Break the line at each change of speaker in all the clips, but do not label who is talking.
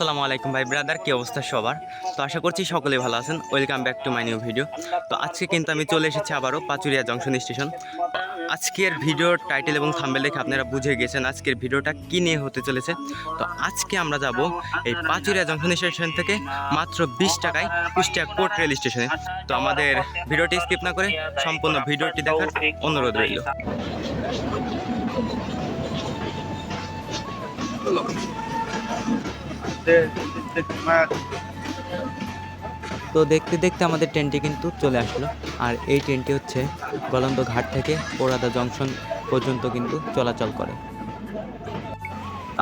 আসসালামু আলাইকুম ভাই ব্রাদার, কি অবস্থা সবার? তো আশা করছি সকলে ভালো আছেন। Welcome back to my new video তো আজকে কিন্তু আমি চলে এসেছি আবারও পাচুরিয়া জংশন স্টেশন আজকের ভিডিওর টাইটেল এবং থাম্বেল দেখে আপনারা বুঝে গেছেন আজকের ভিডিওটা কী নিয়ে হতে চলেছে। তো আজকে আমরা যাব এই পাচুরিয়া জংশন স্টেশন থেকে মাত্র বিশ টাকায় কুষ্টিয়া কোর্ট রেল স্টেশনে। তো আমাদের ভিডিওটি স্কিপ না করে সম্পূর্ণ ভিডিওটি দেখার অনুরোধ রইল। তো দেখতে দেখতে আমাদের ট্রেনটি কিন্তু চলে আসলো। আর এই ট্রেনটি হচ্ছে গলন্দ ঘাট থেকে পোড়াদা জংশন পর্যন্ত কিন্তু চলাচল করে।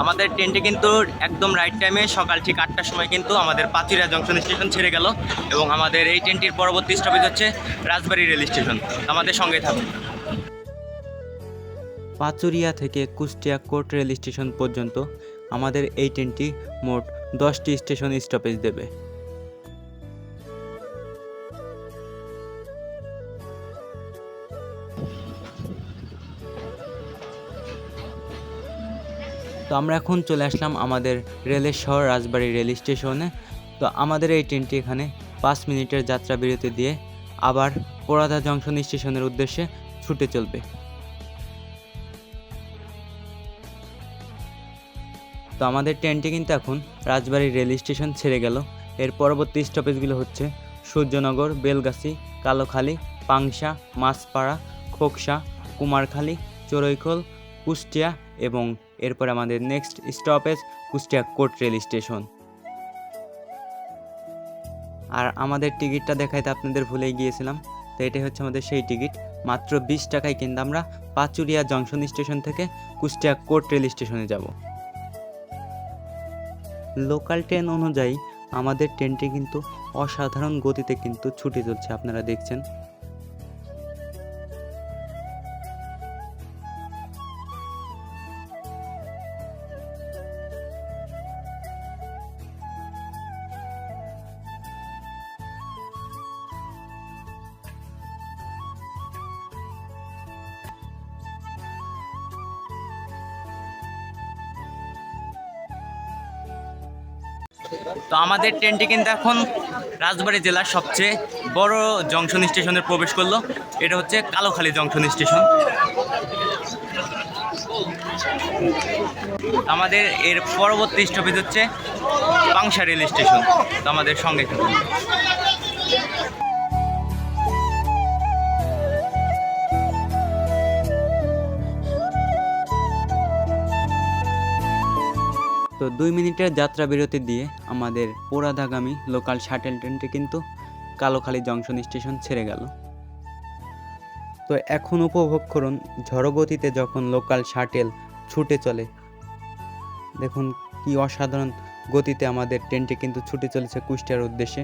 আমাদের ট্রেনটি কিন্তু একদম রাইট টাইমে সকাল ঠিক আটটার সময় কিন্তু আমাদের পাচুরিয়া জংশন স্টেশন ছেড়ে গেল এবং আমাদের এই ট্রেনটির পরবর্তী স্টপেজ হচ্ছে রাজবাড়ি রেল স্টেশন। আমাদের সঙ্গে থাকুন। পাচুরিয়া থেকে কুষ্টিয়া কোর্ট রেল স্টেশন পর্যন্ত আমাদের এই ট্রেনটি মোট দশটি স্টেশন স্টপেজ দেবে। তো আমরা এখন চলে আসলাম আমাদের রেলের শহর রাজবাড়ি রেল স্টেশনে। তো আমাদের এই ট্রেনটি এখানে পাঁচ মিনিটের যাত্রা বিরতি দিয়ে আবার পোড়াদা জংশন স্টেশনের উদ্দেশ্যে ছুটে চলবে। তো আমাদের ট্রেনটি কিন্তু এখন রাজবাড়ি রেল স্টেশন ছেড়ে গেল। এর পরবর্তী স্টপেজগুলো হচ্ছে সূর্যনগর, বেলগাছি, কালোখালী, পাংশা, মাছপাড়া, খোকসা, কুমারখালী চড়ইখোল কুষ্টিয়া এবং এরপর আমাদের next stoppage Kushtia court rail station. আর আমাদের টিকিটটা দেখাইতে আপনাদের ভুলেই গিয়েছিলাম, তো এটাই হচ্ছে আমাদের সেই টিকিট। মাত্র বিশ টাকায় কিন্তু আমরা পাচুরিয়া জংশন স্টেশন থেকে কুষ্টিয়া কোর্ট রেল স্টেশনে যাব। লোকাল ট্রেন অনুযায়ী আমাদের ট্রেনটি কিন্তু অসাধারণ গতিতে কিন্তু ছুটে চলছে আপনারা দেখছেন। তো আমাদের ট্রেনটি কিন্তু এখন রাজবাড়ি জেলার সবচেয়ে বড় জংশন স্টেশনে প্রবেশ করল। এটা হচ্ছে কালোখালী জংশন স্টেশন। আমাদের এর পরবর্তী স্টপেজ হচ্ছে পাংশা রেল স্টেশন। তো আমাদের সঙ্গে তো দুই মিনিটের যাত্রা বিরতি দিয়ে আমাদের পোড়াদাগামী লোকাল শাটেল ট্রেনটি কিন্তু কালোখালী জংশন স্টেশন ছেড়ে গেল। তো এখন উপভোগ করুন ঝড়গতিতে যখন লোকাল শাটেল ছুটে চলে। দেখুন কি অসাধারণ গতিতে আমাদের ট্রেনটি কিন্তু ছুটে চলেছে কুষ্টিয়ার উদ্দেশ্যে।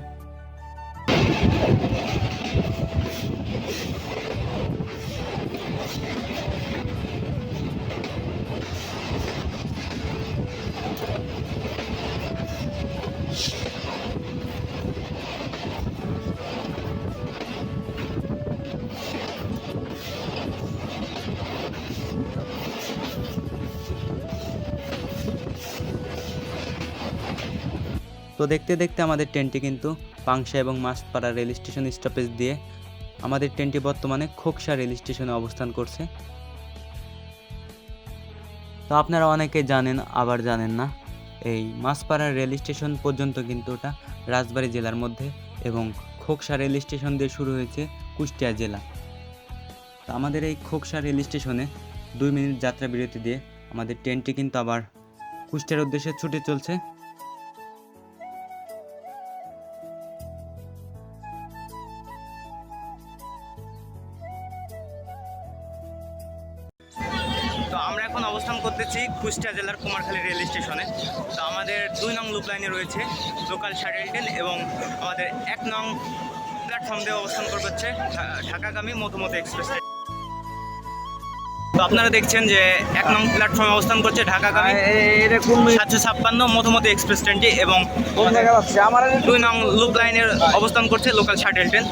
দেখতে দেখতে আমাদের ট্রেনটি কিন্তু পাংশা এবং মাছপাড়া রেল স্টেশন স্টপেজ দিয়ে আমাদের ট্রেনটি বর্তমানে খোকসা রেল স্টেশনে অবস্থান করছে। তো আপনারা অনেকে জানেন, আবার জানেন না, এই মাছপাড়া রেল স্টেশন পর্যন্ত কিন্তু ওটা রাজবাড়ী জেলার মধ্যে এবং খোকসা রেল স্টেশন দিয়ে শুরু হয়েছে কুষ্টিয়া জেলা। তো আমাদের এই খোকসা রেল স্টেশনে দুই মিনিট যাত্রা বিরতি দিয়ে আমাদের ট্রেনটি কিন্তু আবার কুষ্টিয়ার উদ্দেশ্যে ছুটে চলছে। আমরা এখন অবস্থান করতেছি কুষ্টিয়া জেলার কুমারখালী রেল স্টেশনে। তো আমাদের দুই নং লুপ লাইনে রয়েছে লোকাল শাটেল ট্রেন এবং আমাদের এক নং প্ল্যাটফর্ম দিয়ে অবস্থান করবে হচ্ছে ঢাকাগামী মধুমতি এক্সপ্রেস। তো আপনারা দেখছেন যে এক নং প্ল্যাটফর্মে অবস্থান করছে ঢাকাগামী সাতশো ছাপ্পান্ন মধুমতি এক্সপ্রেস ট্রেনটি এবং দুই নং লুপ লাইনের অবস্থান করছে লোকাল শাটেল ট্রেন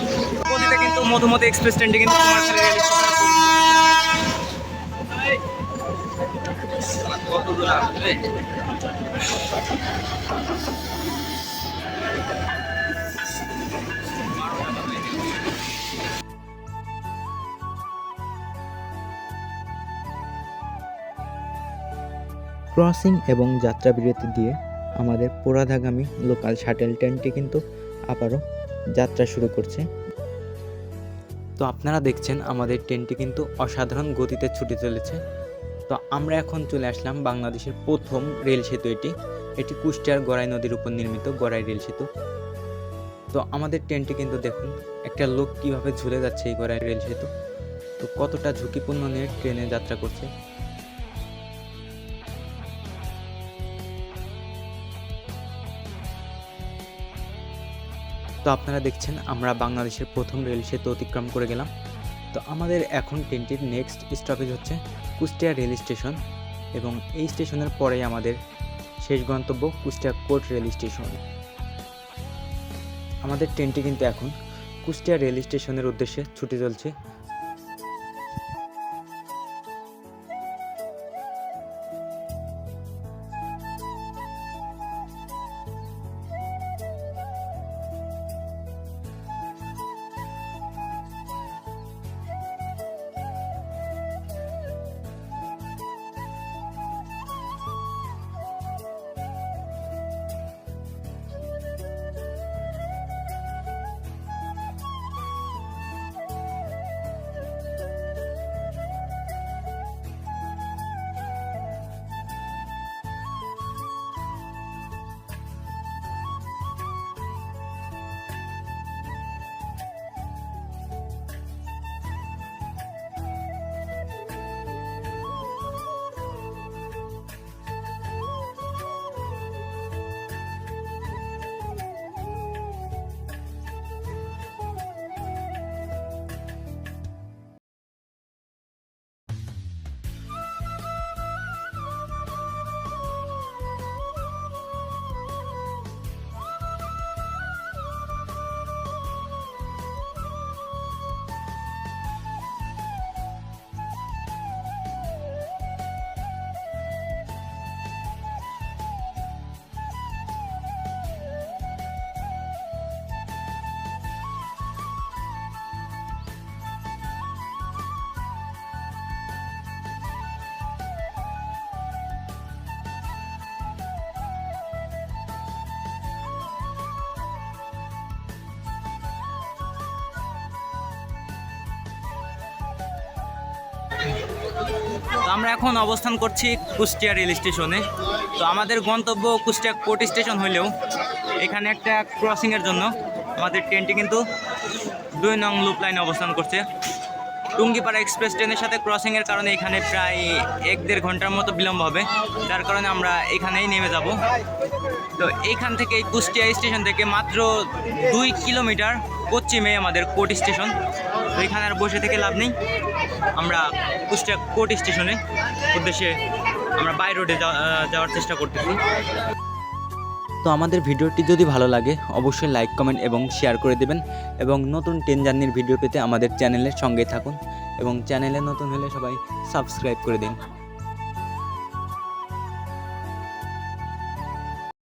গতিতে কিন্তু মধুমতি এক্সপ্রেস ট্রেনটি কিন্তু কুমারখালী রেল স্টেশনে। ক্রসিং এবং যাত্রা বিরতি দিয়ে আমাদের পোড়াধাগামী লোকাল শাটেল ট্রেনটি কিন্তু আবারও যাত্রা শুরু করছে। তো আপনারা দেখছেন আমাদের ট্রেনটি কিন্তু অসাধারণ গতিতে ছুটে চলেছে। তো আমরা এখন চলে আসলাম বাংলাদেশের প্রথম রেল সেতু এটি। এটি কুষ্টিয়ার গড়াই নদীর উপর নির্মিত গড়াই রেল সেতু। তো আমাদের ট্রেনটি কিন্তু দেখুন, একটা লোক কীভাবে ঝুলে যাচ্ছে এই গড়াই রেল সেতু। তো কতটা ঝুঁকিপূর্ণ নিয়ে ট্রেনে যাত্রা করছে। তো আপনারা দেখছেন, আমরা বাংলাদেশের প্রথম রেল সেতু অতিক্রম করে গেলাম। তো আমাদের এখন ট্রেনটির নেক্সট স্টপেজ হচ্ছে কুষ্টিয়া রেল স্টেশন এবং এই স্টেশনের পরেই আমাদের শেষ গন্তব্য কুষ্টিয়া কোর্ট রেল স্টেশন আমাদের ট্রেনটি কিন্তু এখন কুষ্টিয়া রেল স্টেশনের উদ্দেশ্যে ছুটি চলছে
তো আমরা এখন অবস্থান করছি কুষ্টিয়া রেল স্টেশনে। তো আমাদের গন্তব্য কুষ্টিয়া কোর্ট স্টেশন হলেও এখানে একটা ক্রসিংয়ের জন্য আমাদের ট্রেনটি কিন্তু দুই নং লুপ লাইনে অবস্থান করছে। টুঙ্গিপাড়া এক্সপ্রেস ট্রেনের সাথে ক্রসিংয়ের কারণে এখানে প্রায় এক দেড় ঘণ্টার মতো বিলম্ব হবে। যার কারণে আমরা এখানেই নেমে যাব। তো এইখান থেকে এই কুষ্টিয়া স্টেশন থেকে মাত্র দুই কিলোমিটার পশ্চিমে আমাদের কোর্ট স্টেশন। তো এখানে আর বসে থেকে লাভ নেই। আমরা কুষ্টিয়া কোর্ট স্টেশনে উদ্দেশ্যে আমরা বাই রোডে যাওয়ার চেষ্টা করতেছি।
তো আমাদের ভিডিওটি যদি ভালো লাগে, অবশ্যই লাইক, কমেন্ট এবং শেয়ার করে দেবেন এবং নতুন ট্রেন জার্নির ভিডিও পেতে আমাদের চ্যানেলের সঙ্গে থাকুন এবং চ্যানেলে নতুন হলে সবাই সাবস্ক্রাইব করে দিন।